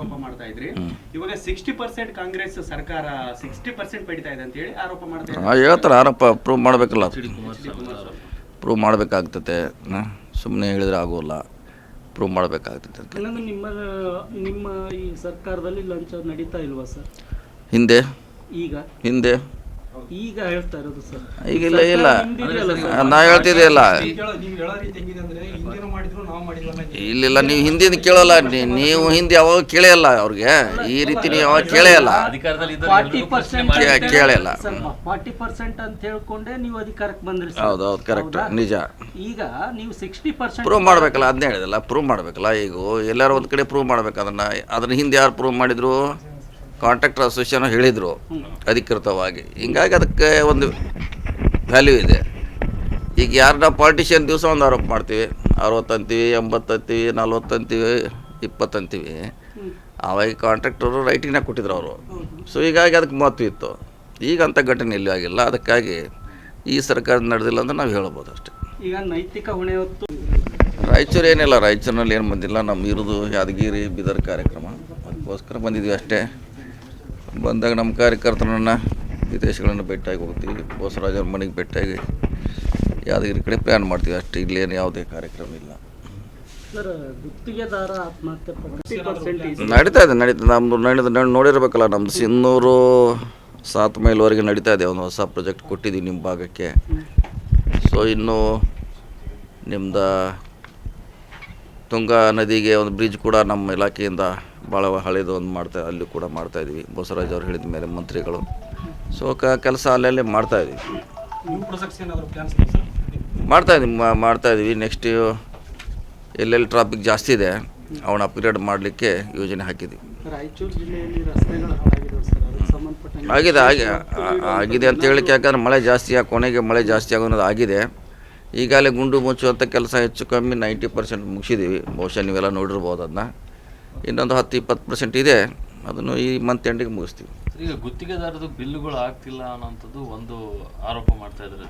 ಆರೋಪ ಮಾಡ್ತಾ ಇದ್ರಿ. ಇವಾಗ ಸಿಕ್ಸ್ಟಿ ಪರ್ಸೆಂಟ್ ಕಾಂಗ್ರೆಸ್ ಸರ್ಕಾರ ಸಿಕ್ಸ್ಟಿ ಪರ್ಸೆಂಟ್ ಪಡಿತಾ ಇದೆ ಅಂತ ಹೇಳಿ ಆರೋಪ ಮಾಡ್ತಾ ಇದ್ದಾರೆ. ಹೇಳ್ತಾರೆ ಆರೋಪ ಪ್ರೂವ್ ಮಾಡಬೇಕಲ್ಲ. ಪ್ರೂವ್ ಮಾಡಬೇಕಾಗ್ತತೆ ಸುಮ್ಮನೆ ಹೇಳಿದ್ರೆ ಆಗೋಲ್ಲ. ಪ್ರೂವ್ ಮಾಡಬೇಕಾಗ್ತತೆ ಅಂತ. ನಿಮ್ಮ ನಿಮ್ಮ ಈ ಸರ್ಕಾರದಲ್ಲಿ ಲಂಚ ನಡೀತಾ ಇಲ್ವಾ ಸರ್? ಹಿಂದೆ? ಈಗ? ಹಿಂದೆ. ಈಗ ಹೇಳ್ತಾ ಇರೋದು ಸರ್. ಈಗ ಇಲ್ಲ. ಇಲ್ಲ ನಾ ಹೇಳ್ತಿದ್ದೆ ಇಲ್ಲ ನೀವು ಹೇಳೋ ರೀತಿ ಹೆಂಗಿದೆ ಅಂದ್ರೆ ಹಿಂದಿನೂ ಮಾಡಿದ್ರು ನಾವು ಮಾಡಿದ್ವಲ್ಲ ಇಲ್ಲಿಲ್ಲ ನೀವು ಹಿಂದಿನ ಕೇಳಲ್ಲ. ನೀ- ನೀವು ಹಿಂದೆ ಯಾವಾಗ ಕೇಳೇ ಇಲ್ಲ ಅವ್ರಿಗೆ. ಈ ರೀತಿ ನೀವು ಯಾವಾಗ ಕೇಳೇ ಇಲ್ಲ. ಫಾರ್ಟಿ ಪರ್ಸೆಂಟ್ ಕೇ- ಕೇಳಿಲ್ಲ. ಫಾರ್ಟಿ ಪರ್ಸೆಂಟ್ ಅಂತ ಹೇಳ್ಕೊಂಡೆ ನೀವು ಅಧಿಕಾರಕ್ಕೆ ಬಂದ್ರಿ ಹೌದು ಹೌದು ಕರೆಕ್ಟ್ ನಿಜ. ಈಗ ನೀವು ಸಿಕ್ಸ್ಟಿ ಪರ್ಸೆಂಟ್ ಪ್ರೂವ್ ಮಾಡ್ಬೇಕಲ್ಲ ಅದನ್ನ ಹೇಳಿದಲ್ಲ ಪ್ರೂವ್ ಮಾಡಬೇಕಲ್ಲ. ಈಗ ಎಲ್ಲಾರು ಒಂದ್ ಕಡೆ ಪ್ರೂವ್ ಮಾಡ್ಬೇಕು ಅದನ್ನ ಅದನ್ನ ಹಿಂದೆ ಯಾರು ಪ್ರೂವ್ ಮಾಡಿದ್ರು? ಕಾಂಟ್ರಾಕ್ಟರ್ ಅಸೋಸಿಯೇಷನ್ ಹೇಳಿದರು ಅಧಿಕೃತವಾಗಿ. ಹಿಂಗಾಗಿ ಅದಕ್ಕೆ ಒಂದು ವ್ಯಾಲ್ಯೂ ಇದೆ. ಈಗ ಯಾರನ್ನ ಪಾಲಿಟಿಷಿಯನ್ ದಿವಸ ಒಂದು ಆರೋಪ ಮಾಡ್ತೀವಿ. ಅರವತ್ತು ಅಂತೀವಿ ಎಂಬತ್ತು ಅಂತೀವಿ ನಲ್ವತ್ತು ಅಂತೀವಿ ಇಪ್ಪತ್ತು ಅಂತೀವಿ. ಅವಾಗ ಕಾಂಟ್ರಾಕ್ಟರು ರೈಟಿಂಗ್ನಾಗ ಕೊಟ್ಟಿದ್ರು ಅವರು. ಸೊ ಹೀಗಾಗಿ ಅದಕ್ಕೆ ಮಹತ್ವ ಇತ್ತು. ಈಗ ಅಂಥ ಘಟನೆ ಇಲ್ಲಿ ಆಗಿಲ್ಲ. ಅದಕ್ಕಾಗಿ ಈ ಸರ್ಕಾರ ನಡೆದಿಲ್ಲ ಅಂತ ನಾವು ಹೇಳ್ಬೋದು ಅಷ್ಟೇ. ಈಗ ನೈತಿಕ ಹೊಣೆ ಹೊತ್ತು ರಾಯಚೂರು ಏನಿಲ್ಲ. ರಾಯಚೂರಿನಲ್ಲಿ ಏನು ಬಂದಿಲ್ಲ. ನಮ್ಮ ಇರೋದು ಯಾದಗಿರಿ ಬೀದರ್ ಕಾರ್ಯಕ್ರಮ. ಅದಕ್ಕೋಸ್ಕರ ಬಂದಿದ್ವಿ ಅಷ್ಟೇ. ಬಂದಾಗ ನಮ್ಮ ಕಾರ್ಯಕರ್ತರನ್ನು ವಿದೇಶಗಳನ್ನು ಭೇಟಿಯಾಗಿ ಹೋಗ್ತೀವಿ. ಬೋಸರಾಜರ ಅವ್ರ ಮನೆಗೆ ಭೇಟಿಯಾಗಿ ಯಾದಗಿರಿ ಕಡೆ ಪ್ಲ್ಯಾನ್ ಮಾಡ್ತೀವಿ. ಅಷ್ಟೇ ಇಲ್ಲೇನು ಯಾವುದೇ ಕಾರ್ಯಕ್ರಮ ಇಲ್ಲ. ನಡೀತಾ ಇದೆ ನಡೀತಾ ನಮ್ಮದು ನಡೆದ ನಡ್- ನೋಡಿರ್ಬೇಕಲ್ಲ ನಮ್ಮದು ಸಿನ್ನೂರು ಸಾತ್ ಮೈಲ್ವರೆಗೆ ನಡೀತಾ ಇದೆ. ಒಂದು ಹೊಸ ಪ್ರಾಜೆಕ್ಟ್ ಕೊಟ್ಟಿದ್ದೀವಿ ನಿಮ್ಮ ಭಾಗಕ್ಕೆ. ಸೊ ಇನ್ನು ನಿಮ್ದು ತುಂಗಾ ನದಿಗೆ ಒಂದು ಬ್ರಿಡ್ಜ್ ಕೂಡ ನಮ್ಮ ಇಲಾಖೆಯಿಂದ ಭಾಳ ಹಳೇದು ಒಂದು ಮಾಡ್ತಾ ಅಲ್ಲಿ ಕೂಡ ಮಾಡ್ತಾ ಇದೀವಿ ಬಸವರಾಜ್ ಅವ್ರು ಹೇಳಿದ ಮೇಲೆ ಮಂತ್ರಿಗಳು. ಸೊ ಕ ಕೆಲಸ ಅಲ್ಲಲ್ಲೇ ಮಾಡ್ತಾ ಇದೀವಿ ನ್ಯೂ ಪ್ರೊಜೆಕ್ಟ್ಸ್ ಏನಾದರೂ ಪ್ಲಾನ್ಸ್ ಇದೆ ಸರ್? ಮಾಡ್ತಾ ಇದೀವಿ ಮಾ- ಮಾಡ್ತಾ ಇದೀವಿ ನೆಕ್ಸ್ಟ್ ಎಲ್ಲೆಲ್ಲಿ ಟ್ರಾಫಿಕ್ ಜಾಸ್ತಿ ಇದೆ ಅವನ್ನ ಅಪ್ಗ್ರೇಡ್ ಮಾಡಲಿಕ್ಕೆ ಯೋಜನೆ ಹಾಕಿದ್ವಿ ಆಗಿದೆ ಆಗಿ ಆಗಿದೆ ಅಂತ ಹೇಳಿಕ್ಕೆ ಯಾಕಂದ್ರೆ ಮಳೆ ಜಾಸ್ತಿ ಆ ಕೊನೆಗೆ ಮಳೆ ಜಾಸ್ತಿ ಆಗೋದು ಆಗಿದೆ. ಈಗಾಗಲೇ ಗುಂಡು ಮುಚ್ಚುವಂಥ ಕೆಲಸ ಹೆಚ್ಚು ಕಮ್ಮಿ ನೈಂಟಿ ಪರ್ಸೆಂಟ್ ಮುಗಿಸಿದ್ದೀವಿ. ಬಹುಶಃ ನೀವೆಲ್ಲ ನೋಡಿರ್ಬೋದು ಅದನ್ನ. ಇನ್ನೊಂದು ಹತ್ತು ಇಪ್ಪತ್ತು ಪರ್ಸೆಂಟ್ ಇದೆ, ಅದನ್ನು ಈ ಮಂತ್ ಎಂಡಿಗೆ ಮುಗಿಸ್ತೀವಿ. ಈಗ ಗುತ್ತಿಗೆದಾರದು ಬಿಲ್ಲುಗಳು ಆಗ್ತಿಲ್ಲ ಅನ್ನೋಂಥದ್ದು ಒಂದು ಆರೋಪ ಮಾಡ್ತಾ ಇದ್ದಾರೆ